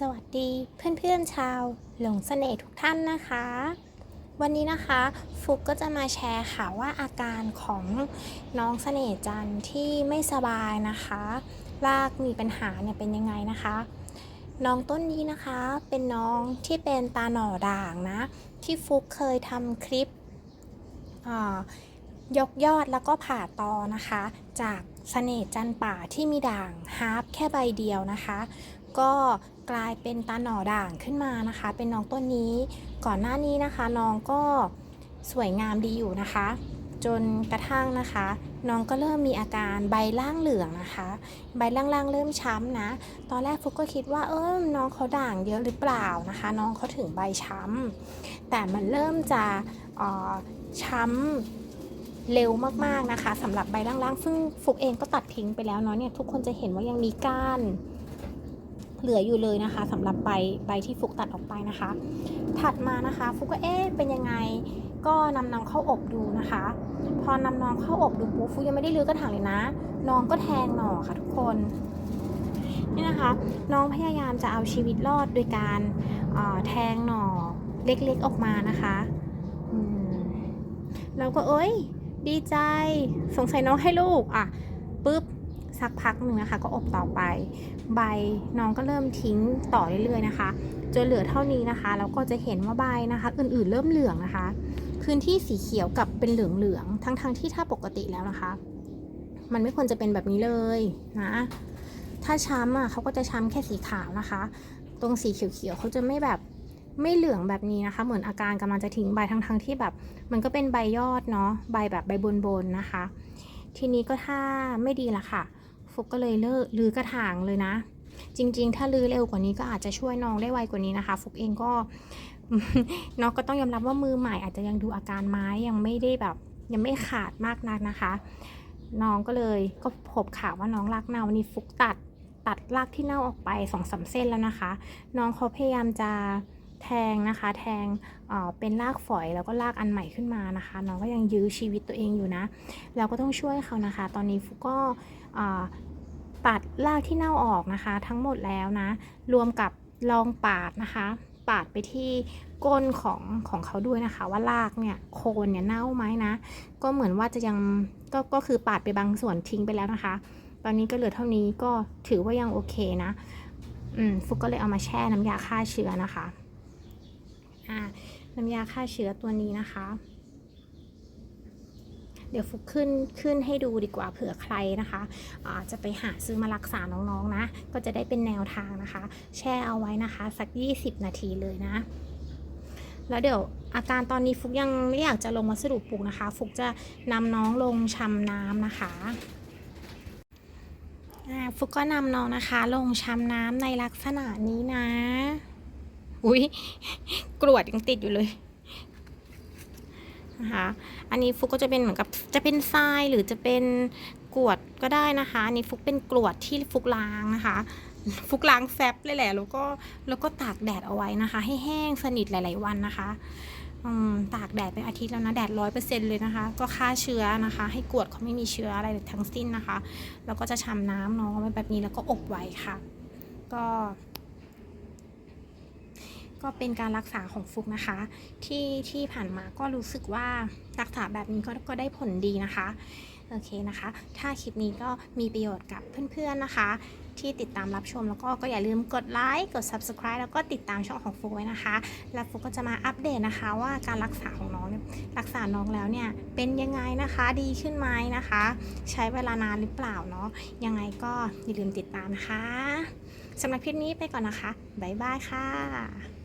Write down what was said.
สวัสดีเพื่อนๆชาว หลงเสน่ห์ทุกท่านนะคะ วันนี้นะคะฟุกก็จะมาแชร์ค่ะว่าอาการของน้องเสน่ห์จันที่ไม่สบายนะคะรากมีปัญหาเนี่ยเป็นยังไงนะคะ น้องต้นนี้นะคะเป็นน้องที่เป็นตาหน่อด่างนะ ที่ฟุกเคยทำคลิปยกยอดแล้วก็ผ่าตอนะคะ จากเสน่ห์จันป่าที่มีด่างฮาร์ปแค่ใบเดียวนะคะ ก็ กลายเป็นตาหน่อด่างขึ้นมานะคะ เป็นน้องต้นนี้ ก่อนหน้านี้นะคะน้องก็สวยงามดีอยู่นะคะ จนกระทั่งนะคะ น้องก็เริ่มมีอาการใบล่างเหลืองนะคะ ใบล่างๆเริ่มช้ำนะ ตอนแรกฟุกก็คิดว่าเออน้องเขาด่างเยอะหรือเปล่านะคะ น้องเขาถึงใบช้ำแต่มันเริ่มจะอ่อช้ำเร็วมากๆนะคะสำหรับใบล่างๆ ซึ่งฟุกเองก็ตัดทิ้งไปแล้วเนาะเนี่ยทุกคนจะเห็นว่ายังมีก้าน เหลืออยู่เลยนะคะสำหรับใบใบที่ฟุกตัดออกไปนะคะ ถัดมานะคะ ฟุกก็เอ๊ะเป็นยังไงก็นำน้องเข้าอบดูนะคะ พอนำน้องเข้าอบดูปุ๊บฟุกยังไม่ได้ลื้อกระถางเลยนะ น้องก็แทงหน่อค่ะทุกคนนี่นะคะ น้องพยายามจะเอาชีวิตรอดโดยการแทงหน่อเล็กๆออกมานะคะอืมเราก็เอ้ย ดีใจ สงสัยน้องให้ลูกอะปุ๊บ สักพักหนึ่งนะคะ ก็อบต่อไป ใบน้องก็เริ่มทิ้งต่อเรื่อยๆนะคะจนเหลือเท่านี้นะคะแล้วก็จะเห็นว่าใบนะคะ อื่นๆเริ่มเหลืองนะคะ พื้นที่สีเขียวกับเป็นเหลืองๆทั้งๆที่ถ้าปกติแล้วนะคะ มันไม่ควรจะเป็นแบบนี้เลยนะถ้าช้ำอะเขาก็จะช้ำแค่สีขาวนะคะ ตรงสีเขียวๆเขาจะไม่แบบไม่เหลืองแบบนี้นะคะ เหมือนอาการกำลังจะทิ้งใบทั้งๆที่แบบ มันก็เป็นใบยอดเนาะใบแบบใบบนๆนะคะ ทีนี้ก็ถ้าไม่ดีละค่ะ ฟุกก็เลยเลิกลือกระถางเลยนะ จริง ๆ ถ้าลือเร็วกว่านี้ก็อาจจะช่วยน้องได้ไวกว่านี้นะคะ ฟุกเองก็น้องก็ต้องยอมรับว่ามือใหม่อาจจะยังดูอาการไม้ยังไม่ได้แบบ ยังไม่ขาดมากนักนะคะ น้องก็เลยก็พบข่าวว่าน้องรากเน่าวันนี้ฟุกตัดตัดรากที่เน่าออกไปสองสามเส้นแล้วนะคะ น้องเขาพยายามจะ แทงนะคะ แทงเเป็นรากฝอยแล้วก็รากอันใหม่ขึ้นมานะคะ น้องก็ยังยื้อชีวิตตัวเองอยู่นะ เราก็ต้องช่วยเขานะคะ ตอนนี้ฟุก็ตัดรากที่เน่าออกนะคะ ทั้งหมดแล้วนะ รวมกับลองปาดนะคะ ปาดไปที่ก้นของของเขาด้วยนะคะ ว่ารากเนี่ยโคนเนี่ยเน่าไหมนะ ก็เหมือนว่าจะยังก็ก็คือปาดไปบางส่วนทิ้งไปแล้วนะคะ ตอนนี้ก็เหลือเท่านี้ก็ถือว่ายังโอเคนะ อืมฟุกก็เลยเอามาแช่น้ำยาฆ่าเชื้อนะคะ อ่าน้ำยาฆ่าเชื้อตัวนี้นะคะ เดี๋ยวฟุกขึ้นขึ้นให้ดูดีกว่าเผื่อใครนะคะะจะไปหาซื้อมารักษาน้องๆนะก็จะได้เป็นแนวทางนะคะ แช่เอาไว้นะคะ สัก 20 นาทีเลยนะแล้วเดี๋ยวอาการตอนนี้ฟุกยังไม่อยากจะลงวัสดุปลูกนะคะ ฟุกจะนำน้องลงชำน้ำนะคะฟุกก็นำน้องนะคะ ลงชำน้ำในลักษณะนี้นะ อุ้ยกรวดยังติดอยู่เลยนะคะอันนี้ฟุกก็จะเป็นเหมือนกับจะเป็นทรายหรือจะเป็นกรวดก็ได้นะคะอันนี้ฟุกเป็นกรวดที่ฟุกล้างนะคะ ฟุกล้างแฟบเลยแหละ แล้วก็แล้วก็ตากแดดเอาไว้นะคะ ให้แห้งสนิทหลาย ๆ วันนะคะตากแดดเป็นอาทิตย์แล้วนะแดดร้อยเปอร์เซ็นเลยนะคะ ก็ฆ่าเชื้อนะคะ ให้กรวดเขาไม่มีเชื้ออะไรทั้งสิ้นนะคะ แล้วก็จะชำน้ำเน้องไว้แบบนี้แล้วก็อบไว้ค่ะ ก็ ก็เป็นการรักษาของฟุกนะคะ ที่ที่ผ่านมาก็รู้สึกว่ารักษาแบบนี้ก็ก็ได้ผลดีนะคะโอเคนะคะ ถ้าคลิปนี้ก็มีประโยชน์กับเพื่อนๆนะคะ ที่ติดตามรับชมแล้วก็ก็อย่าลืมกดไลค์กด subscribe แล้วก็ติดตามช่องของฟุกไว้นะคะ แล้วฟุกก็จะมาอัปเดตนะคะ ว่าการรักษาของน้องรักษาน้องแล้วเนี่ยเป็นยังไงนะคะดีขึ้นไหมนะคะ ใช้เวลานานหรือเปล่าเนาะยังไงก็อย่าลืมติดตามนะคะสำหรับคลิปนี้ไปก่อนนะคะบ๊ายบายค่ะ